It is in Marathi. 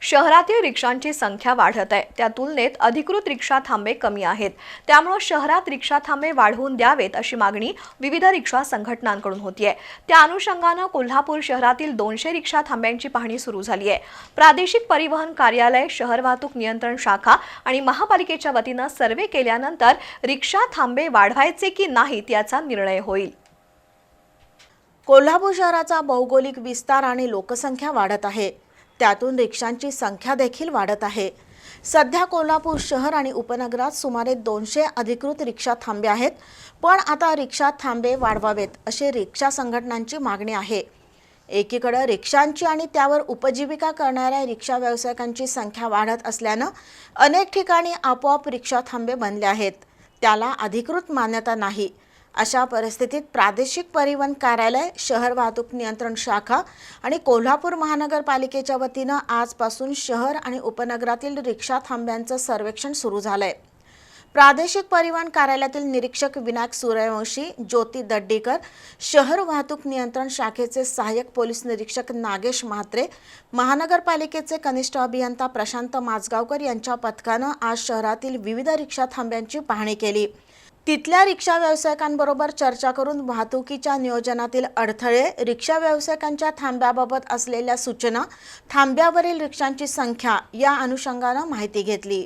शहरातील रिक्षांची संख्या वाढत आहे. त्या तुलनेत अधिकृत रिक्षा थांबे कमी आहेत. त्यामुळे शहरात रिक्षा थांबे वाढवून द्यावेत अशी मागणी विविध रिक्षा संघटनांकडून होतीये. त्या अनुषंगानं कोल्हापूर शहरातील दोनशे रिक्षा थांब्यांची पाहणी सुरू झाली आहे. प्रादेशिक परिवहन कार्यालय शहर वाहतूक नियंत्रण शाखा आणि महापालिकेच्या वतीनं सर्वे केल्यानंतर रिक्षा थांबे वाढवायचे की नाहीत याचा निर्णय होईल. कोल्हापूर शहराचा भौगोलिक विस्तार आणि लोकसंख्या वाढत आहे. त्यातून रिक्षांची संख्या देखील वाढत आहे. सध्या कोल्हापूर शहर आणि उपनगरात सुमारे दोनशे अधिकृत रिक्षा थांबे आहेत पण आता रिक्षा थांबे वाढवावेत अशी रिक्षा संघटनांची मागणी आहे. एकीकडे रिक्षांची आणि त्यावर उपजीविका करणाऱ्या रिक्षा व्यावसायिकांची संख्या वाढत असल्यानं अनेक ठिकाणी आपोआप रिक्षा थांबे बनले आहेत. त्याला अधिकृत मान्यता नाही. अशा परिस्थितीत प्रादेशिक परिवहन कार्यालय शहर वाहतूक नियंत्रण शाखा आणि कोल्हापूर महानगरपालिकेच्या वतीनं आजपासून शहर आणि उपनगरातील रिक्षा थांब्यांचं सर्वेक्षण सुरू झालंय. प्रादेशिक परिवहन कार्यालयातील निरीक्षक विनायक सूर्यवंशी ज्योती दड्डीकर शहर वाहतूक नियंत्रण शाखेचे सहाय्यक पोलीस निरीक्षक नागेश म्हात्रे महानगरपालिकेचे कनिष्ठ अभियंता प्रशांत माजगावकर यांच्या पथकानं आज शहरातील विविध रिक्षा थांब्यांची पाहणी केली. तिथल्या रिक्षा व्यावसायिकांबरोबर चर्चा करून वाहतुकीच्या नियोजनातील अडथळे रिक्षा व्यावसायिकांच्या थांब्याबाबत असलेल्या सूचना थांब्यावरील रिक्षांची संख्या या अनुषंगानं माहिती घेतली.